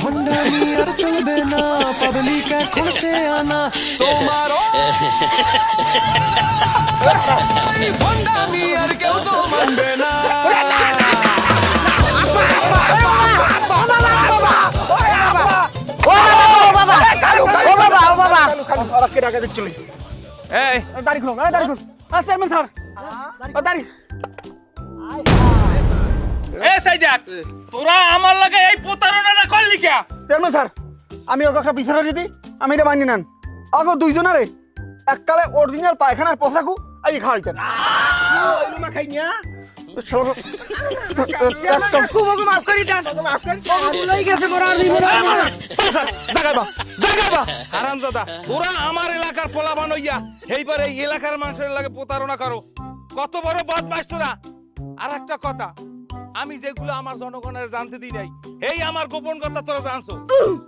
ভণ্ডামি আর চলবে না পাবলিক এখন সে আনা। তোমার ভণ্ডামি আর কেউ তো মানবে না। এই দাড়ি খুলো দাড়ি খুলো। Chairman sir. দাড়ি। এ সাইজাক তোরা আমার লাগে এই প্রতারণাটা করলি কে চেয়ারম্যান স্যার? আমি ওকে একটা বিচার দিদি আমি এটা মানি নেন আগে দুইজনারে এককালে অরিজিনাল পায়খানার পোশাকু আই খাইতেন জাগাইবা জাগাইবা হারামজাদা আমার এলাকার পোলাবান হইয়া এইবার এই এলাকার মানুষের লাগে প্রতারণা করো। কত বড় বদমাস তোরা। আর একটা কথা আমি যেগুলো আমার জনগণের জানতে দিই নাই এই আমার গোপন কথা তোরা জানছো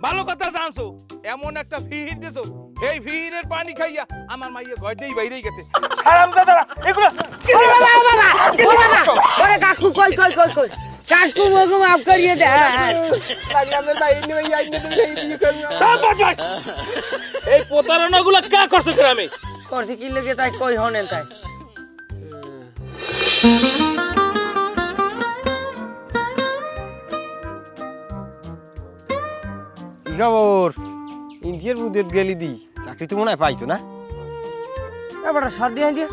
ভালো কথা জানছো এমন একটা ভিড় দিছো এই ভিড়ের পানি খাইয়া আমার মাইয়ে ঘর দিয়ে বাইরেই গেছে হারামজাদারা এগুলো ওরে কাকু কই কই কই কই কাকু মগু মাফ করিয়ে দে! এই প্রতারণাগুলো কে করছে গ্রামে করছি কি লগে তাই কই হনেন তাই খবর? ইন্ডিয়ার বুদ্ধের গেলি দি। চাকরি তো মনে হয় পাইছো না? এবার সর্দি আই দিয়া।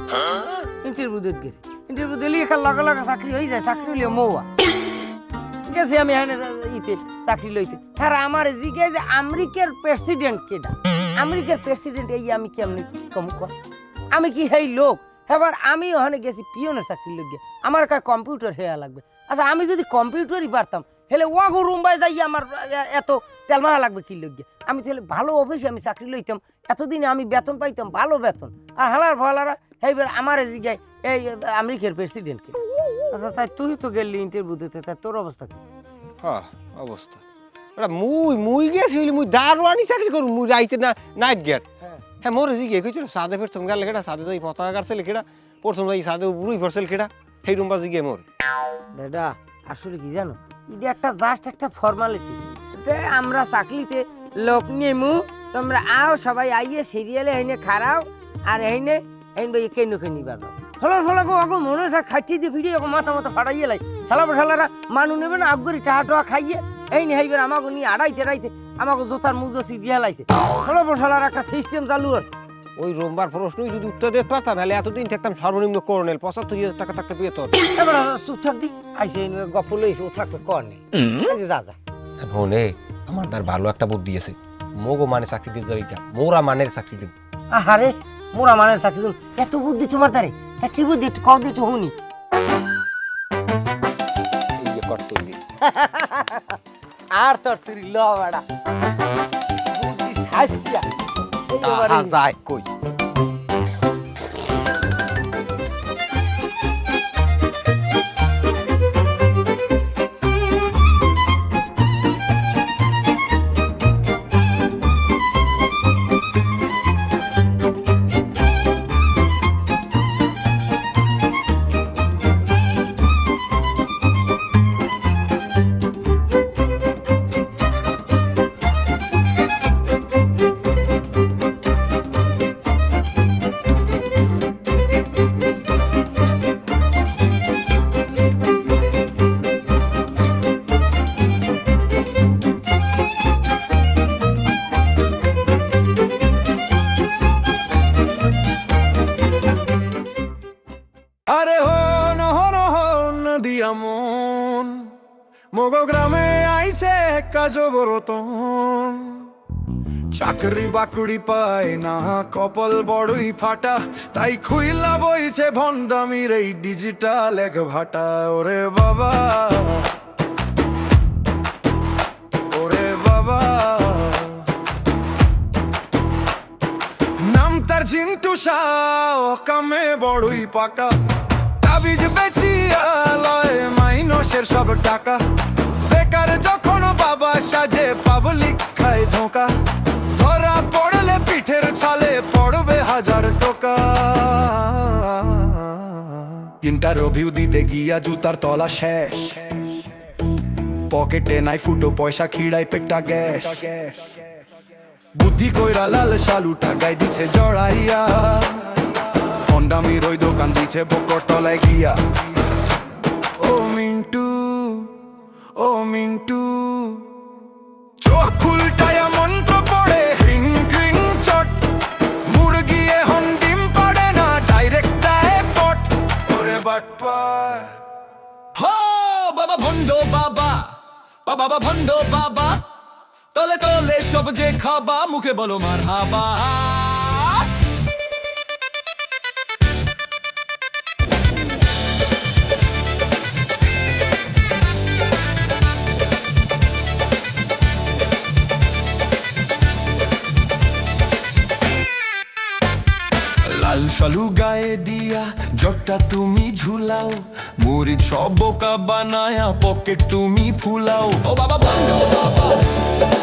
ইন্টারভিউ দিতে গেছি। ইন্টারভিউ দিলি এখান লগে লগে চাকরি হয়ে যায়, চাকরি হইলে মৌয়া। গেছি আমি এখানে ইতে, চাকরি লইতে। হ্যাঁ আমার জিগে যে আমেরিকার প্রেসিডেন্ট কেডা? আমেরিকার প্রেসিডেন্ট এই আমি কেমনি কম কর আমি কি হেই লোক? এবার আমি ওখানে গেছি পিওনের চাকরি লোক আমার কাছে কম্পিউটার হেয়া লাগবে। আচ্ছা আমি যদি কম্পিউটারই পারতাম হেলে ওয়াগো রুম্বাই যাই আমার এত তেলমারা লাগবে কি লোক আমি তাহলে ভালো অফিসে আমি চাকরি লইতাম এতদিনে আমি বেতন পাইতাম ভালো বেতন। আর হালার ভালারা এইবার আমার জিগায় এই আমেরিকার প্রেসিডেন্টকে আচ্ছা তাই তুই তো গেলি ইন্টারভিউ দিতে তাই তোর অবস্থা কি? হ্যাঁ অবস্থা। ওরা মুই মুই গেছি হইলে মুই দারোয়ানি চাকরি করু মুই যাইতে না নাইট গেট হ্যাঁ। হ্যাঁ মোর জি গে কইছিল সাদে ফেরতম গেল লেখা সাদে যাই পতাকা কাটছে লেখা প্রথম যাই সাদে বুড়ুই ফরছিল লেখা সেই রুম্বা জি গে মোর। দাদা আসলে কি জানো? এটা একটা জাস্ট একটা ফর্মালিটি যে আমরা চাকরিতে লোক নেমু, তোমরা আও সবাই আইয়ে সিরিয়ালে হেনে খারাও, আর হেনে হেন ভাই কেন কেনি বাজাও। ফলার ফলা গো, আগো মনে হয় খাটি দিয়ে ফিরিয়ে মাথা মাথা ফাটাইয়ে লাই। শালা শালারা মানু নেবে না আগুরি টাহা টোয়া খাইয়ে এই নে হইবার আমাকে নিয়ে আড়াইতে রাইতে আমাকে জোতার মুজো সি দিয়া লাইছে। শালা শালার একটা সিস্টেম চালু আছে। ওই রোমবার প্রশ্নই যদি উত্তর দিতে পারতাম তাহলে এতদিন থাকতাম সর্বনিম্ন কর্নেল পঁচাত্তর হাজার টাকা থাকতে পেয়ে তোর। এবার চুপ থাক দি। আইসে লইছে ও থাকবে কর নেই যা যা। হনে আমার তার ভালো একটা বুদ্ধি আছে। মোগো মানে চাকরি দিয়ে যাবি মোরা মানের চাকরি দিব। আহারে মোরা মানে চাকরি দিন এত বুদ্ধি তোমার দ্বারে তা কি বুদ্ধি? একটু কও দিতে হুনি আর তোর তুই ল বেড়া। বুদ্ধি ছাইছিয়া একেবারে তাহা যায় কই মগ গ্রামে আইছে কাজ বরতন চাকরি বাকরি পায় না, কপাল বড়ই ফাটা, তাই খুইলা বইছে ভন্ডামির এই ডিজিটাল এক ভাটা। ওরে বাবা ওরে বাবা। নাম তার চিন্টু শাহ, কামে বড়ই পাকা। তাবিজ বেচিয়া লয় মাইনসের সব টাকা। বেকার যখন বাবা সাজে পাবলিক খায় ধোকা। ধরা পড়লে পিঠের ছালে পড়বে হাজার টোকা। ইন্টারভিউ দিতে গিয়া জুতার তলা শেষ। পকেটে নাই ফুটো পয়সা খিড়াই পেটটা গ্যাস। বুদ্ধি কইরা লাল শালু টাকাই দিছে জড়াইয়া। হন্ডামির ওই দোকান দিছে বকর তলায় গিয়া। ও মিন্টু চোখ খুলটায়া মন্ত্র পড়ে, রিং রিং, চট। মুরগি এখন ডিম পাড়ে না ডাইরেক্ট দেয় পট। ওরে বাটপা। হো, বাবা ভণ্ড বাবা বাবা বাবা ভণ্ড বাবা। তলে তলে সব যে খাবা, মুখে বলো মার হাবা। শালু গায়ে দিয়া, জটটা তুমি ঝুলাও। মুরিদ সব বোকা বানায়া পকেট তুমি ফুলাও। ও বাবা ভণ্ড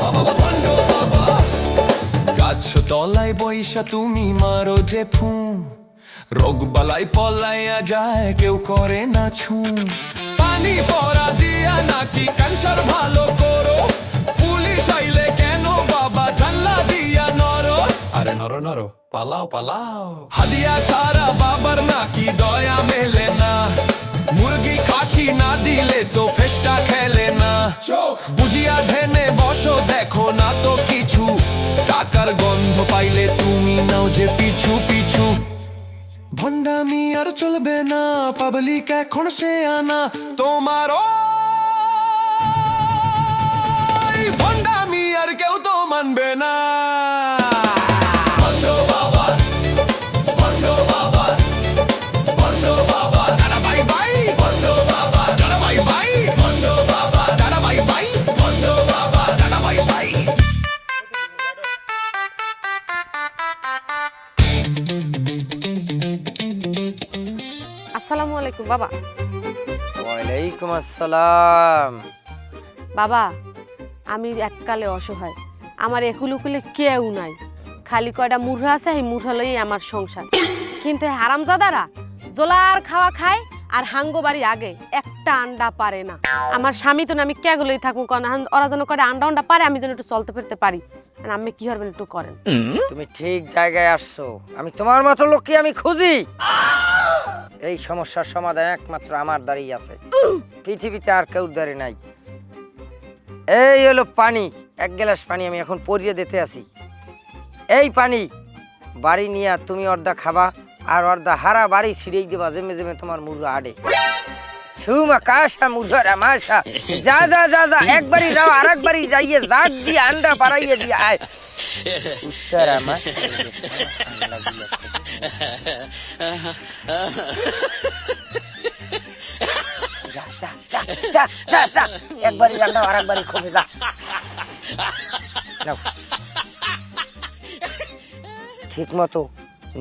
বাবা ভণ্ড বাবা গাছ তলায় বৈশা তুমি মারো যে ফু। রোগ বালাই পলাইয়া যায়, কেউ করে না ছু। পানি পরা দিয়া নাকি ক্যান্সার ভালো করো নরো নরো। পালাও পালাও। হাদিয়া ছাড়া বাবার নাকি দয়া মেলে না। মুরগি খাসি না দিলে তো ফেস্টা খেলে না। বুঝিয়া ঢেনে বসো দেখো না তো কিছু। টাকার গন্ধ পাইলে তুমি নাও যে পিছু পিছু। ভণ্ডামি আর চলবে না পাবলিক এখন সে আনা। তোমার বাবা। ওয়ালাইকুম আসসালাম। বাবা আমি এককালে অসহায়। আমার একুলুকুলে কেউ নাই। খালি কয়টা মুরহা আছে সেই মুরহা লই আমার সংসার। কিন্তু হারামজাদারা জোলার খাওয়া খায় আর হাঙ্গো বাড়ি আগে একটা আন্ডা পারে না। আমার স্বামী তো না আমি কেগুলোই থাকব কারণ ওরা যেন করে আন্ডা আন্ডা পারে আমি যেন একটু চলতে ফিরতে পারি। আর আমি কি হবেন একটু করেন। তুমি ঠিক জায়গায় আসছো। আমি তোমার মতো লোককে আমি খুঁজি। এই সমস্যার সমাধান একমাত্র আমার দাঁড়িয়ে আছে। পৃথিবীতে আর কেউ দ্বারে নাই। এই হলো পানি। এক গ্লাস পানি আমি এখন পরিয়ে দিতে আসি এই পানি, বাড়ি নিয়ে তুমি অর্ধা খাবা আর অর্ধা হারা বাড়ি ছিঁড়েই দেবা, জেমে জেমে তোমার মুরগা আডে। সুমা কাশা মুঝরা মাশা যা যা যা যা, একবারই যাও আর একবারই যাইয়ে জাগ দিয়ে আন্ডা পাড়াইয়ে দিয়ে আয়। উত্তরা মাস যা যা যা যা যা যা, একবারই রান্না আর একবারই খোপে যা। নাও। ঠিক মতো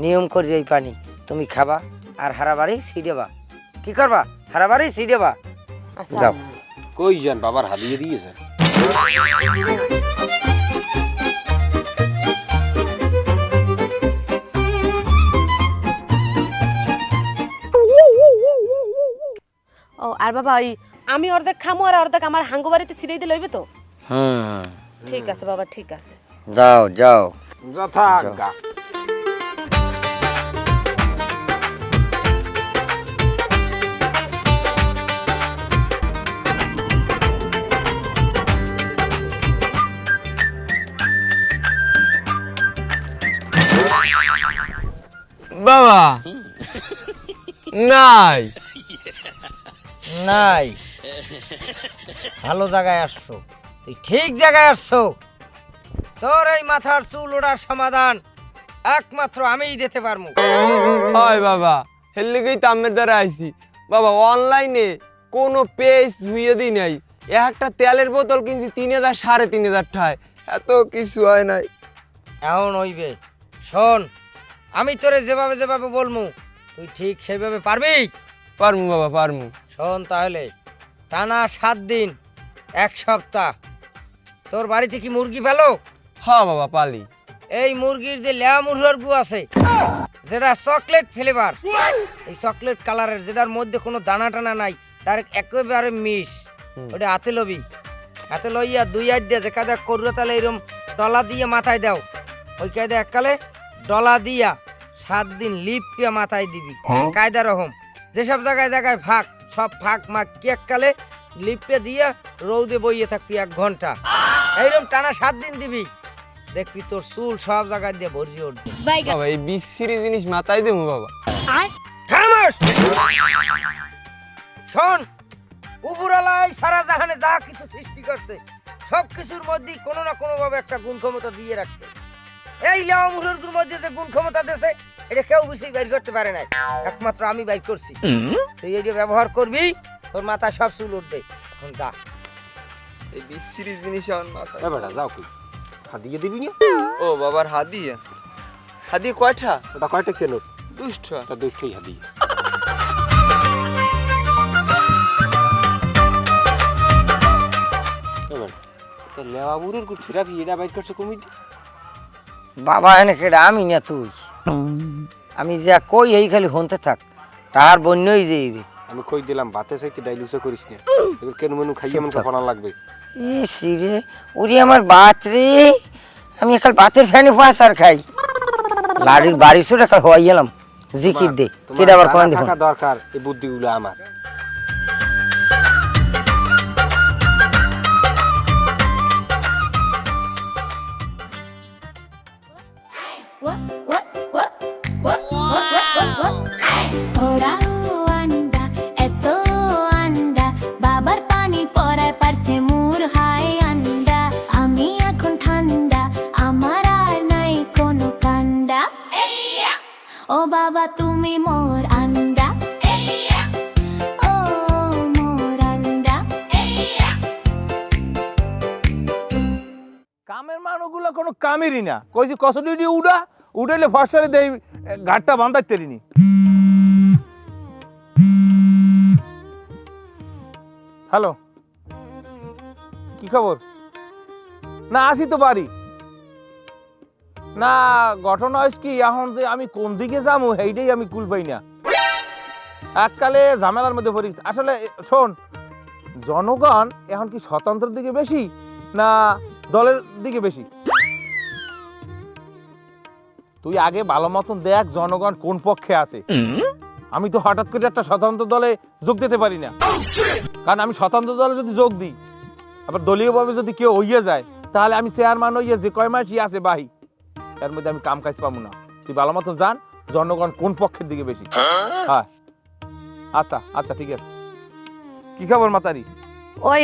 নিয়ম করে এই পানি। তুমি খাবা আর হারাবাড়ি ছিড়েবা কি করবা? হারাবাড়ি ছিড়েবা আচ্ছা। যাও। কই যান বাবার হাদিয়ে দিয়েছে ও আর বাবা ওই আমি অর্ধেক খামো আর অর্ধেক আমার হাঙ্গো বাড়িতে ছিড়েই দিয়ে লইবে তো? হুম ঠিক আছে বাবা ঠিক আছে। যাও যাও। যথা বাবা। নাই। নাই। ভালো জায়গায় আসছো। তুই ঠিক জায়গায় আসছো। তোর এই মাথার চুল ওড়ার সমাধান একমাত্র আমিই দিতে পারব। হয় বাবা হের লেগেই তো আমের দ্বারা আইছি। বাবা অনলাইনে কোনো পেজ ধুয়ে দিই নাই। একটা তেলের বোতল কিনছি তিন হাজার সাড়ে তিন হাজার ঠায়। এত কিছু হয় নাই। এমন হইবে। শোন আমি তোরে যেভাবে যেভাবে বলমু তুই ঠিক সেভাবে পারবি? পারমু বাবা পারমু। শোন তাহলে টানা সাত দিন এক সপ্তাহ তোর বাড়িতে কি মুরগি পেল? হ্যাঁ বাবা পালি। এই মুরগির যে লেয়া মুরগির গু আছে যেটা চকলেট ফ্লেভার এই চকলেট কালারের যেটার মধ্যে কোনো দানা টানা নাই তার একেবারে মিশ। ওটা হাতে লবি। হাতে লইয়া দুই হাত দিয়ে যে কাদা করু তাহলে এরম ডলা দিয়ে মাথায় দাও। ওই কায়দা এককালে ডলা দিয়া সাত দিন লিপিয়া মাথায় দিবি। কায়দা রকম যেসব জায়গায় জায়গায় ফাঁক সব ফাঁক মাক কি এককালে লিপে দিয়া রৌদে বইয়ে থাকবি এক ঘণ্টা। এইরকম টানা সাত দিন দিবি। দেখবি তোর চুল সব জায়গায় দিয়ে ভরিয়ে উঠবে। বাবা এই বিশ্রী জিনিস মাথায় দেবো বাবা! শোন উপরালাই সারা জাহানে যা কিছু সৃষ্টি করছে সব কিছুর মধ্যেই কোনো না কোনো ভাবে একটা গুণ ক্ষমতা দিয়ে রাখছে। এই মুহুর্গুর মধ্যে যে গুণ ক্ষমতা দেছে এটা কেউ বেশি বের করতে পারে না একমাত্র আমি বাইর করছি। তুই এটা ব্যবহার করবি তোর মাথায় সব চুল উঠবে। এখন যা। এই বিশ্রী জিনিস আমার মাথায়। এ বেটা যাও কই? হাদিয়ে দিবি না? ও বাবার হাদিয়া। হাদিয়া কয়টা? ওটা কয়টা কেন দুষ্ট ওটা দুষ্টই হাদিয়ে। তো লেওয়া বুড়ির কু থেরাপি এটা বাইর করছে কমিটি? বাবা এনে কেডা? আমি না তুই আমি যা কই এই খালি হনতে থাক। তার বন্যই যাইবে আমি কই দিলাম ভাতে চাইতে ডাইলুসে করিস না। এবার কেন মেনু খাইয়ে মন কখনো লাগবে? এ রে ওরে আমার বাত রে। আমি একাল বাতের ফ্যানে ফাঁস আর খাই। লাড়ির বাড়ি সুরে হওয়াই গেলাম জিকির দে কেডা আবার কোন দরকার এই বুদ্ধিগুলো আমার। তুমি মোর আন্ডা। ও, মোর আন্ডা। কামের মানুষগুলো কোনো কামেরই না। কইছি কসটি দিয়ে উড়া, উড়াইলে ফসলে দেই, ঘাটটা বান্ধাই তেরিনি হ্যালো কি খবর? না, আসি তো বাড়ি। না ঘটনা হয়েছে কি এখন যে আমি কোন দিকে যাব সেইটাই আমি কুল পাই না। এককালে ঝামেলার মধ্যে পড়ি আসলে শোন জনগণ এখন কি স্বতন্ত্রের দিকে বেশি না দলের দিকে বেশি? তুই আগে ভালো মতন দেখ জনগণ কোন পক্ষে আছে। আমি তো হঠাৎ করে একটা স্বতন্ত্র দলে যোগ দিতে পারি না। কারণ আমি স্বতন্ত্র দলে যদি যোগ দিই আবার দলীয়ভাবে যদি কেউ হইয়ে যায় তাহলে আমি চেয়ারম্যান হইয়ে যে কয় মাসই আছে বাহি। এর মধ্যে আমি কাম কাজ পাবো না। তুই ভালো মতন জান জনগণ কোন পক্ষের দিকে বেশি। হ্যাঁ? আচ্ছা আচ্ছা ঠিক আছে। কি খবর মাতারি? ওই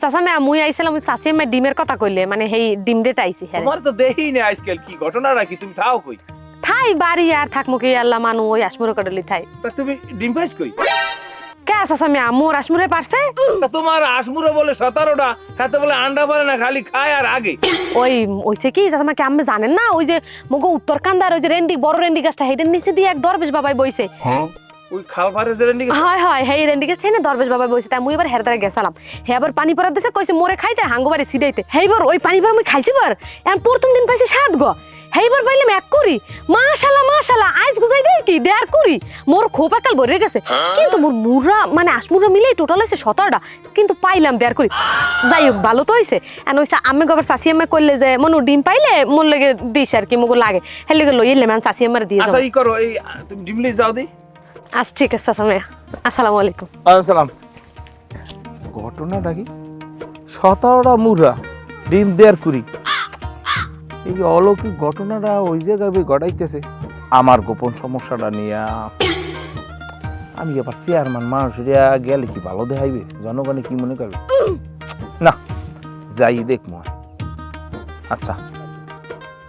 চাচা মে মুই আইছিলাম ওই চাচি মে ডিমের কথা কইলে মানে সেই ডিম দিতে আইছি হ্যাঁ। তোমার তো দেহি না আজকাল কি ঘটনা নাকি? তুমি থাও কই? ঠাই বাড়ি আর থাকমু কি আল্লাহ মানু ওই আসমুরে কডলি ঠাই তা তুমি ডিম পাইছ কই? কে চাচা মে মোর আসমুরে পারছে? তোমার আসমুরে বলে সতেরোটা হাতে বলে আন্ডা পারে না খালি খায় আর আগে। ওই ওইছে কি চাচা মা কি জানেন না? ওই যে মগো উত্তরকান্দার ওই যে রেন্ডি বড় রেন্ডি গাছটা হেডের নিচে দিয়ে এক দরবেশ বাবাই বইছে। ওই খাল পারে যে রেন্ডি হয় হয় হেই রেন্ডি গাছ না দরবেশ বাবাই বইছে তাই মুই এবার হেরদারে গেছিলাম। হে আবার পানি পড়া দিছে কইছে মোরে খাইতে হাঙ্গবারে সিডাইতে হেইবার ওই পানি পড়া মুই খাইছি বার। এখন প্রথম দিন পাইছি সাত গো। হেইবার পাইলাম এক করি? মাশাল্লাহ মাশাল্লাহ আইস গুজাই দে কি? দেড় করি। মোর খোপ একাল ভরে গেছে। কিন্তু মোর মুরা মানে আসমুরা মিলে টোটাল হয়েছে সতেরোটা। কিন্তু পাইলাম দেড় করি। যাই হোক ভালো তো হয়েছে এন হয়েছে আমি গবার চাচি আম্মা করলে যে মনু ডিম পাইলে মোর লেগে দিস আর কি মোগো লাগে। হের লেগে লই এলে মানে চাচি আম্মার দিয়ে আচ্ছা ই করো এই তুমি ডিম লিয়ে যাও দি। আচ্ছা ঠিক আছে চাচা মেয়া আসসালামু আলাইকুম। সালাম ঘটনাটা কি? সতেরোটা মুরা ডিম দেড় কুড়ি এই অলৌকিক ঘটনাটা ওই জায়গায় ঘটাইতেছে। আমার গোপন সমস্যাটা নিয়ে আমি আবার চেয়ারম্যান মানুষ গেলে কি ভালো দেখাইবে? জনগণে কি মনে করবে? না, যাই দেখ মনে আচ্ছা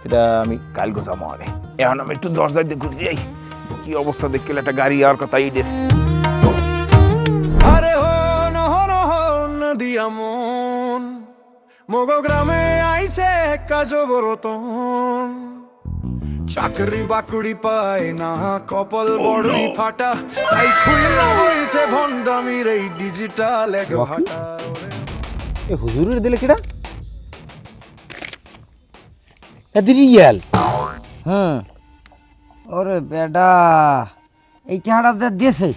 এটা আমি কাল গোছাবো আগে। এখন আমি একটু দরজায় ঘুরে যাই। কি অবস্থা দেখলে একটা গাড়ি আর কথা ইডেস আরে হন হন দিয়া মন মগো গ্রামে আইছে কাজো বরতন চাকরি বাকরি পায় না কপাল বড়ই ফাটা তাই খুইলা বইছে ভন্ডামির এই ডিজিটাল এক ভাটা এ হুজুরের দিলে কিটা এদিন ইয়াল হুম ওরে বেডা এই টাকাটা যে দিয়েছে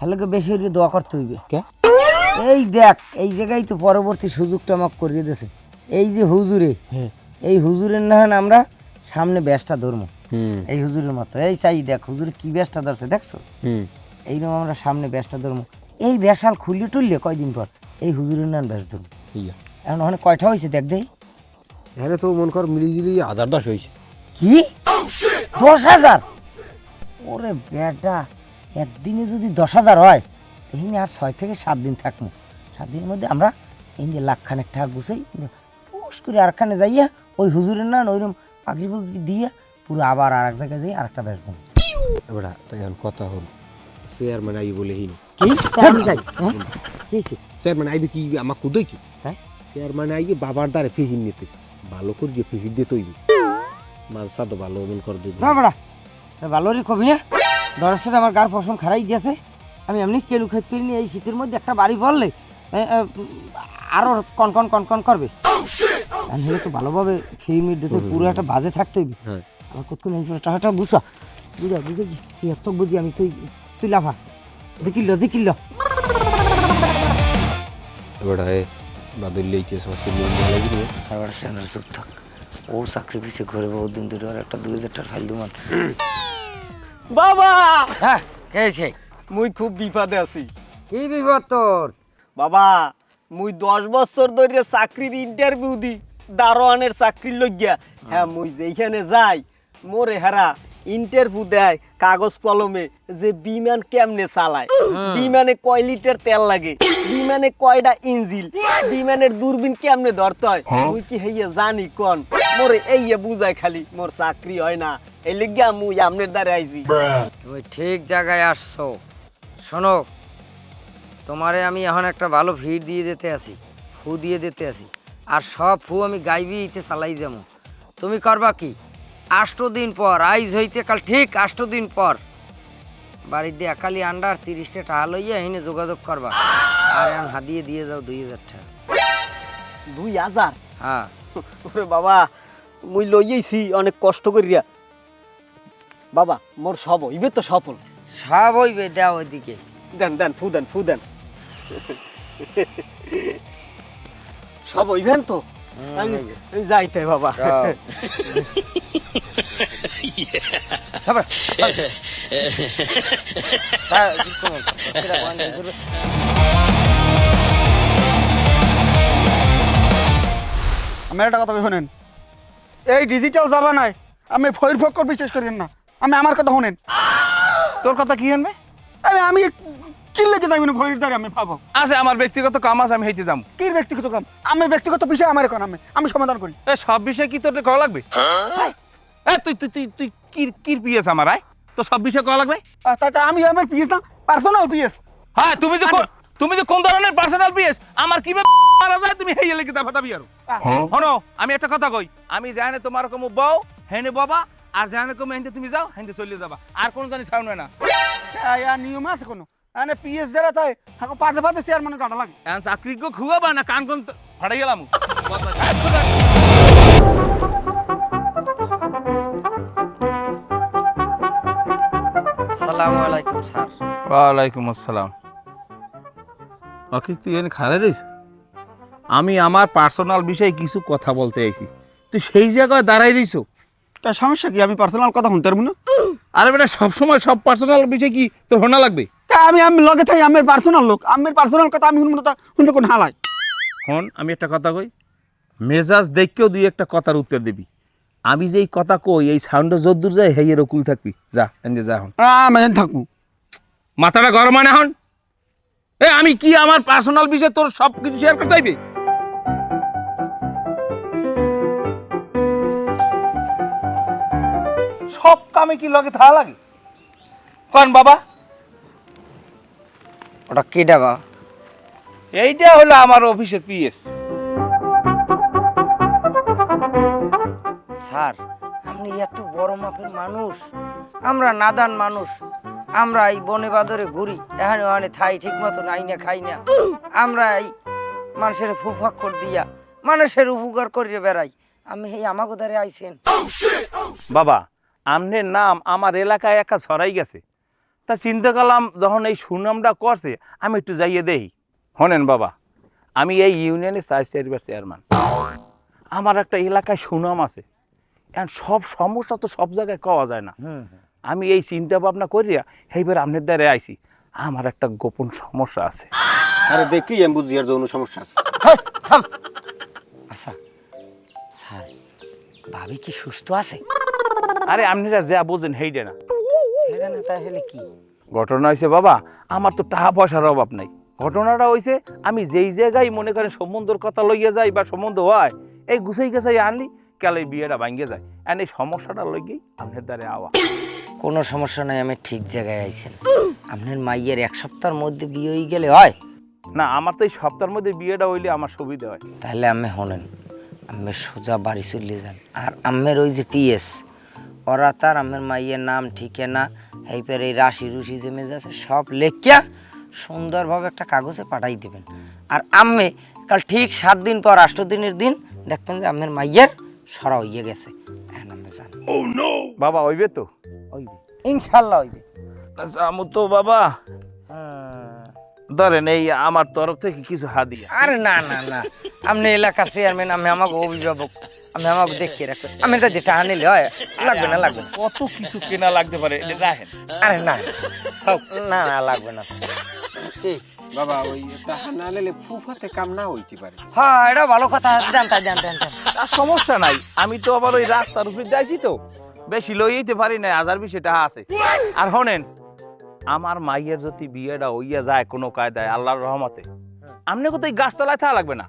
হ্যালোকে বেশি হইলে দোয়া করতে হইবে কে? এই দেখ এই জায়গায় তো পরবর্তী সুযোগটা আমাকে করিয়ে দিয়েছে। এই যে হুজুরে এই হুজুরের না আমরা সামনে ব্যাসটা ধরবো। হুম। এই হুজুরের মতো। এই চাই দেখ হুজুর কি ব্যাসটা ধরছে দেখছ? হুম। এইরকম আমরা সামনে ব্যাসটা ধরবো। এই ব্যাসাল খুললে টুললে কয়দিন পর এই হুজুরের নাম ব্যাস ধরবো। এখন ওখানে কয়টা হয়েছে দেখ দেই। এখানে তো মন কর মিলিজুলি হাজার দশ হয়েছে। কি? দশ হাজার? ওরে বেটা একদিনে যদি দশ হাজার হয় তাহলে আর ছয় থেকে সাত দিন থাকব। সাত দিনের মধ্যে আমরা এই যে লাখখানেক টাকা গুছাই পুষ করে আরেকখানে যাইয়া ওই হুজুরের না ওইরকম পাগড়ি পুগড়ি দিয়ে পুরো আবার আর এক জায়গায় যাই আরেকটা বেশ এবারে তাই এখন কথা হল চেয়ারম্যান আই বলে হিন। কি? হ্যাঁ? চেয়ারম্যান আইবে কি আমার কুদই কি? হ্যাঁ? চেয়ারম্যান আইবে বাবার দ্বারে ফিহিন নিতে। ভালো করে গিয়ে ফিহিন দিয়ে তৈরি। মাল সাদো ভালো মন কর দিবি। না বড়া ভালো রে কবি না? দরের সাথে আমার গার পশম খারাই গেছে আমি এমনি কেলু খেত করে নিয়ে এই শীতের মধ্যে একটা বাড়ি বললে এ, কন কন কন কন করবে। আমি হলে তো ভালোভাবে খেয়ে মিট দিতে পুরো একটা বাজে থাকতে হইবে। হ্যাঁ। আমার কতক্ষণ এই টাকাটা বুঝা বুঝা বুঝে কি এত বুঝি আমি তুই তুই লাফা। জিকিল জিকিল এবারে বাদল লেইছে সমস্ত নিয়ম লাগি রে আবার স্যান্ডেল চুপ থাক। ও চাকরি পিছিয়ে ঘরে বহু দিন ধরে আর একটা দুই হাজার টাকা ফাইল দুমান বাবা! হ্যাঁ কে আছে মুই খুব বিপদে আছি। কি বিপদ তোর? বাবা মুই দশ বছর ধরে চাকরির ইন্টারভিউ দি দারোয়ানের চাকরি লইয়া হ্যাঁ মুই যেখানে যাই মোরে হেরা ইন্টারভিউ দেয় কাগজ কলমে যে বিমান কেমনে চালায়। বিমানে কয় লিটার তেল লাগে বিমানে কয়টা ইঞ্জিল বিমানের দূরবীন কেমনে ধরতে হয়। মুই কি হইয়া জানি কোন? মোরে এই বুঝায় খালি মোর চাকরি হয় না। এই লিগিয়া মুই আমনের দ্বারে আইছি। তুমি ঠিক জায়গায় আসছো। শোনো তোমারে আমি এখন একটা ভালো ভিড় দিয়ে দিতে আসি ফু দিয়ে দিতে আসি। আর সব ফু আমি গাইবি ইতে চালাই যাব তুমি করবা কি? আষ্ট দিন পর আইজ হইতে কাল ঠিক আষ্ট দিন পর বাড়ির দিয়ে একালি আন্ডার তিরিশটা টাকা লইয়া এখানে যোগাযোগ করবা। আর এখন হাদিয়ে দিয়ে যাও দুই হাজার টাকা দুই হাজার? হ্যাঁ। ওরে বাবা মুই লইয়েছি অনেক কষ্ট করিয়া। বাবা মোর সব হইবে তো সফল। সব হইবে দেও ওইদিকে দেন দেন ফু দেন ফু দেন সব হইবেন তো আমি আমি যাইতে বাবা যাও। সবার, সবার। হ্যাঁ, কি করব? সেটা বন্ধ করবে। আমি একটা কথা শোনেন এই ডিজিটাল যাবা নাই আমি ফয়ের ফক্কর বিশ্বাস করেন না আমি আমার কথা শোনেন তোর কথা কি আনবে? আমি আমি কিনলে কি যাইবেন ফয়ের দ্বারা আমি পাবো আছে আমার ব্যক্তিগত কাম আছে আমি হেঁটে যাব। কি ব্যক্তিগত কাম? আমি ব্যক্তিগত বিষয় আমার এখন আমি আমি সমাধান করি। এ সব বিষয়ে কি তোর করা লাগবে? এ তুই তুই তুই তুই কি কি পিএস আমার আয়। তো সব বিষয়ে করা লাগবে? আমি আমার পিএস না পার্সোনাল পিএস। হ্যাঁ তুমি যে কোন- তুমি যে কোন ধরনের পার্সোনাল পিএস? আমার কি মারা যায় তুমি হেই লেগে তা ফাটাবি আর? শোনো আমি একটা কথা কই। আমি জানি তোমার কম বউ হেনে বাবা আর জানি কম হেঁটে তুমি যাও হেঁটে চলে যাবা। আর কোনো জানি সাউন্ড হয় না। নিয়ম আছে কোনো? মানে পিএস যারা তাই থাকো পাতে পাতে চেয়ারম্যান কাটা লাগে। এখন চাকরি গো খুয়াবা না কান কোন ফাটাই গেলাম। আসসালামু আলাইকুম স্যার। ওয়ালাইকুম আসসালাম। তুই রইস? আমি আমার পার্সোনাল বিষয়ে কিছু কথা বলতে আইছি তুই সেই জায়গায় দাঁড়াই রইছো? তা সমস্যা কি? আমি পার্সোনাল কথা শুনতে পারব না? আরে বেটা সবসময় সব পার্সোনাল বিষয় কি তোর হোনা লাগবে? তা আমি আমি লগে থাই আমার পার্সোনাল লোক। আমার পার্সোনাল কথা আমি শুনব না তা শুনতে কোন হালাই হন আমি একটা কথা কই। মেজাজ দেখকেও দুই একটা কথার উত্তর দিবি। আমি যেই কথা কই এই সাউন্ডে যদ্দূর যায় হেয়ের কুল থাকবি। যা এনে যা হন আমি থাকব। মাথাটা গরম মানে হন এ আমি কি আমার পার্সোনাল বিষয়ে তোর সব কিছু শেয়ার করতে হইবে কামে কি লগে থাকা লাগে? কন বাবা। ওটা কেডা বা এইটা হলো আমার অফিসের পিএস। স্যার আপনি এত বড় মাপের মানুষ। আমরা নাদান মানুষ। আমরা এই বনে বাদরে ঘুরি। এখানে ওখানে থাই ঠিক মতো নাই না খাই না। আমরা এই মানুষের ফুফাক্ষর দিয়া মানুষের উপকার করিয়ে বেড়াই। আমি এই আমাকে ধারে আইছেন বাবা আমনের নাম আমার এলাকায় একা ছড়াই গেছে। তা চিন্তা করলাম যখন এই সুনামটা করছে আমি একটু যাইয়ে দেই। শোনেন বাবা আমি এই ইউনিয়নের চার চারবার চেয়ারম্যান। আমার একটা এলাকায় সুনাম আছে। এখন সব সমস্যা তো সব জায়গায় পাওয়া যায় না। আমি এই চিন্তা ভাবনা করিয়া এইবার আপনার দ্বারে আইছি। আমার একটা গোপন সমস্যা আছে। আরে দেখি আমি বুঝি আর যৌন সমস্যা আছে। থাম। আচ্ছা স্যার ভাবি কি সুস্থ আছে? আরে আপনারা যা বোঝেন হেইডে না। এটা না তাহলে কি? ঘটনা হয়েছে বাবা আমার তো টাকা পয়সার অভাব নাই। ঘটনাটা হয়েছে আমি যেই জায়গায় মনে করেন সম্বন্ধর কথা লইয়া যাই বা সম্বন্ধ হয় এই গুছাই গেছাই আনলি কেলে বিয়েটা ভাঙ্গে যায়। আর এই সমস্যাটা লইগেই আপনার দ্বারে আওয়া। কোনো সমস্যা নাই আমি ঠিক জায়গায় আইছেন আপনার মাইয়ের এক সপ্তাহের মধ্যে বিয়ে হয়ে গেলে হয়? না আমার তো এই সপ্তাহের মধ্যে বিয়েটা হইলে আমার সুবিধা হয়। তাহলে আমি হনেন আমি সোজা বাড়ি চলে যান। আর আমের ওই যে পিএস ওরা তার আমের মাইয়ের নাম ঠিকানা এইপর এই রাশি রুশি যে মেজ আছে সব লেখিয়া সুন্দরভাবে একটা কাগজে পাঠাই দেবেন। আর আম্মে কাল ঠিক সাত দিন পর আষ্ট দিনের দিন দেখবেন যে আমের মাইয়ের সরা হইয়ে গেছে। এখন আমি জানি। বাবা হইবে তো? ইনশাল্লাহ হইবে। আমু তো বাবা। ধরেন এই আমার তরফ থেকে কিছু হাদিয়া। আরে না না না। আপনি এলাকার চেয়ারম্যান আমি আমাকে অভিভাবক। আমি আমাকে দেখিয়ে আমি তো যেটা আনিলে হয়। লাগবে না লাগবে না। কত কিছু কেনা লাগতে পারে এটা রাখেন। আরে না না। না লাগবে না। কি বাবা ওই টাকা না নিলে ফুফাতে কাম না হইতে পারে। হ্যাঁ এটা ভালো কথা। জানতে জানতে জানতে তার সমস্যা নাই আমি তো আবার ওই রাস্তার উপরে যাইছি তো। বেশি লইতে পারি না হাজার বিশ টাকা আছে। আর হনেন আমার মাইয়ের যদি বিয়েটা হইয়া যায় কোনো কায়দায় আল্লাহর রহমতে আমনে কোথায় গাছতলায় থাকা লাগবে না?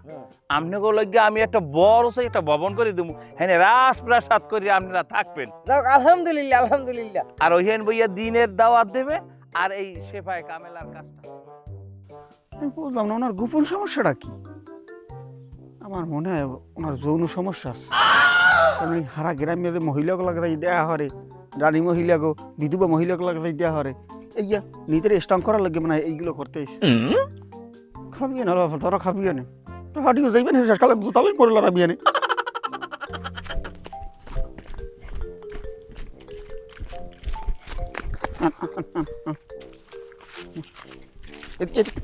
আমনে গো লাগিয়ে আমি একটা বড় সে একটা ভবন করে দেবো হ্যাঁ রাস প্রাসাদ করে আপনারা থাকবেন। যাক আলহামদুলিল্লাহ আলহামদুলিল্লাহ। আর ওই হেন বইয়া দিনের দাওয়াত দেবে আর এই সেফায় কামেলার কাজটা। আমি বুঝলাম না ওনার গোপন সমস্যাটা কি? আমার মনে হয় ওনার যৌন সমস্যা আছে। কারণ এই হারা গ্রামে যে মহিলাগুলোকে যাই দেওয়া হরে রানী মহিলাগো বিধবা মহিলাগুলোকে যাই দেওয়া হরে। এইয়া নিজের স্ট্রং করার লাগে মানে এইগুলো করতে খাবিয়ে না বাবা, তোরা খাবিয়ে না। হাঁটিও যাইবেন শেষকালে জুতালাই নে এদিকে এদিকে।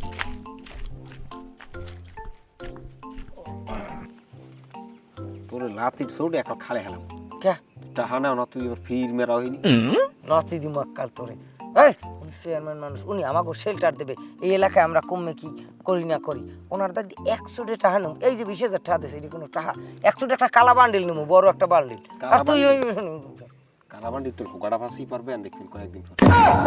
তোর লাতির সৌট এক খালে হেলাম। কে? টাকা না না তুই ফির মেরা হইনি। নতি দিমু কাল তোরে। উনি চেয়ারম্যান মানুষ উনি আমাকে শেল্টার দেবে। এই এলাকায় আমরা কমে কি করি না করি? ওনার দাদি একশো টাকা নেব। এই যে বিশ হাজার টাকা দিয়েছে এটি কোনো টাকা। একশো টাকা কালা বান্ডিল নেব বড় একটা বান্ডিল আর তুই ওই কারাবান্ডি তোর হোগাড়া ফাঁসি পারবে? আর দেখবি কয়েকদিন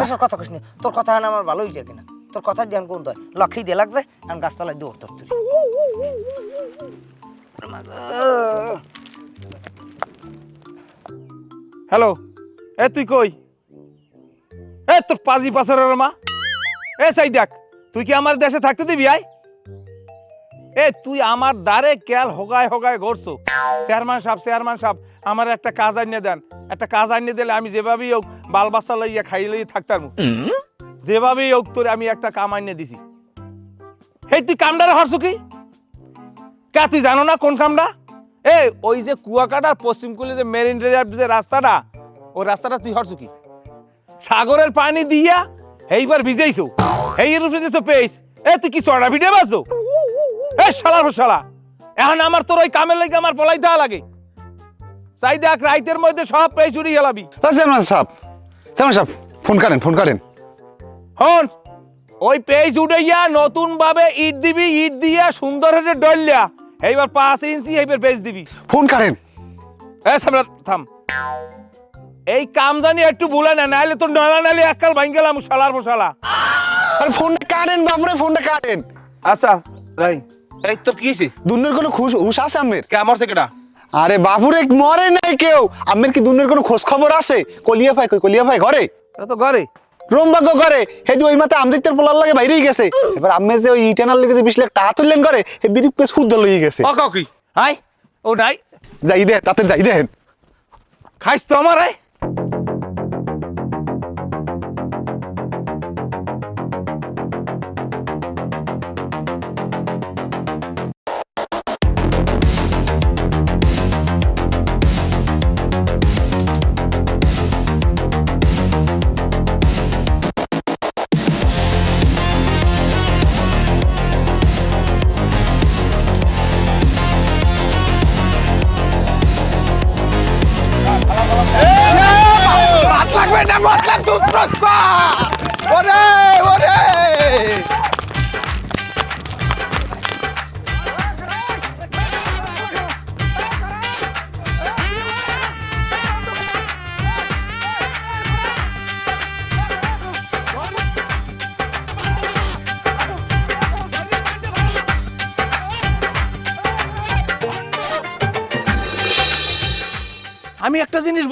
এসব কথা কইস তোর কথা না আমার ভালোই লাগে না। তোর কথা ধ্যান কোন হয় লক্ষ্মী দিয়ে লাগছে আমি গাছতলায় দৌড় তোর তুই হ্যালো এ তুই কই? তোর পাজি পাসরের মা। এ সাই দেখ তুই কি আমার দেশে থাকতে দিবি আয়? এ তুই আমার দ্বারে কেল হগায় হগায় ঘরছো। চেয়ারম্যান সাহেব চেয়ারম্যান সাহেব আমার একটা কাজ আনিয়ে দেন। একটা কাজ আনিয়ে দিলে আমি যেভাবেই হোক বাল বাচ্চা লইয়া খাই লইয়া থাকতাম যেভাবেই হোক তোর আমি একটা কাম আনিয়ে দিছি। হেই তুই কামডারে হরছো কি? কা তুই জানো না কোন কামটা এ ওই যে কুয়াকাটার পশ্চিম কুলে যে মেরিন ড্রাইভ যে রাস্তাটা ওই রাস্তাটা তুই হরছো কি? সাগরের পানি দিয়া এইবার ভিজাইছো। এই রূপে দিছো পেয়েছ এ তুই কি চড়া ভিডিও বাজছো? এ শালা শালা এখন আমার তোর ওই কামের লাগে আমার পলাই দেওয়া লাগে। চাই দেখ রাইতের মধ্যে সব পেয়ে চুরি গেলাবি। চেয়ারম্যান সাহেব চেয়ারম্যান সাহেব ফোন কাটেন ফোন কাটেন। হন ওই পেজ উঠাইয়া নতুন ভাবে ইট দিবি ইট দিয়া সুন্দর হয়ে ডলিয়া এইবার পাঁচ ইঞ্চি এইবার পেজ দিবি। ফোন কাটেন। এ সামনে থাম। এই কাম জানি একটু ভুলে না নাহলে তো নলা নালি এককাল ভাঙ গেলাম শালার মশালা। আরে ফোনটা কাটেন বাপরে ফোনটা কাটেন। আচ্ছা রাই। এই তোর কি হয়েছে দুনের কোনো খুশ হুশ আছে আমের? কে আমার সেকেটা? আরে বাপুরে মরে নাই কেউ। আমের কি দুনের কোনো খোঁজ খবর আছে? কলিয়া ভাই কই কলিয়া ভাই ঘরে? তো ঘরে। রোমবাগ্য করে হেদি ওই মাতে আমদিকদের পোলার লাগে বাইরেই গেছে। এবার আম্মে যে ওই ইটানার লেগে যে বিশ লাখ টাকা তুললেন করে হে বিরিপ পেস খুদ্দ লইয়ে গেছে। ও কি আই ও নাই। যাই দে তাতে যাই দেখেন খাইস তো আমার আয়।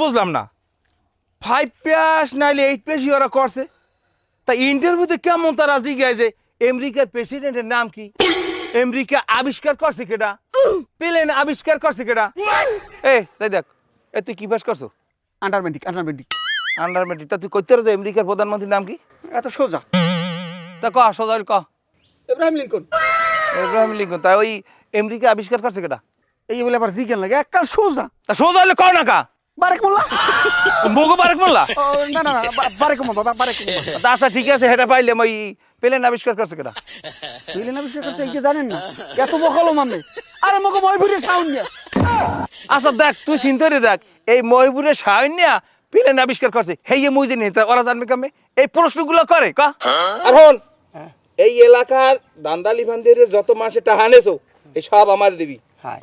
বুঝলাম না। ফাইভ পেস নাইলে এইট পেসই ওরা করছে। তা ইন্টারভিউতে কেমন তারা জিজ্ঞাসা যে আমেরিকার প্রেসিডেন্টের নাম কি? আমেরিকা আবিষ্কার করছে কেডা? প্লেন আবিষ্কার করছে কেডা? এ তাই দেখ এ তুই কি পাস করছ? আন্ডারমেন্টিক আন্ডারমেন্টিক আন্ডার মেট্রিক তা তুই কইতে যে আমেরিকার প্রধানমন্ত্রীর নাম কি? এত সোজা। তা ক সজাইল ক। ইব্রাহিম লিঙ্কন ইব্রাহিম লিঙ্কন তা ওই আমেরিকা আবিষ্কার করছে কেডা? এই বলে আবার জিজ্ঞান লাগে এককাল সোজা। তা সোজাইলে কও না কা? বারেক মোল্লা। মুগো বারেক মোল্লা? না না না বারেক মোল্লা বারেক মোল্লা। আচ্ছা ঠিক আছে হেটা পাইলে ওই প্লেন আবিষ্কার করছে এইটা জানেন না এত আরে সাউন্ড আচ্ছা দেখ তুই চিন্তা দেখ এই মহিপুরের সায়ন্যা প্লেন আবিষ্কার করছে। হেই মুই জানি তা ওরা জানবে কামে? এই প্রশ্নগুলো করে কা? আর হন এই এলাকার দান্দালি ভান্দির যত মাসে টাকা আনেছো এই সব আমার দিবি।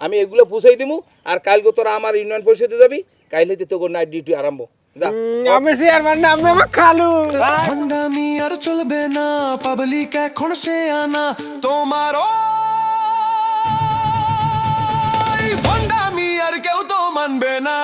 আমি এগুলো পুষাই দিমু আর কালকে তোরা আমার ইউনিয়ন পরিষদে যাবি কাইলে তো তোর নাইট ডিউটি আরম্ভ। যা। আমি চেয়ারম্যান না আমি আমার খালু। ভণ্ডামি আর চলবে না পাবলিক এখন সে আনা। তোমার ভণ্ডামি আর কেউ তো মানবে না।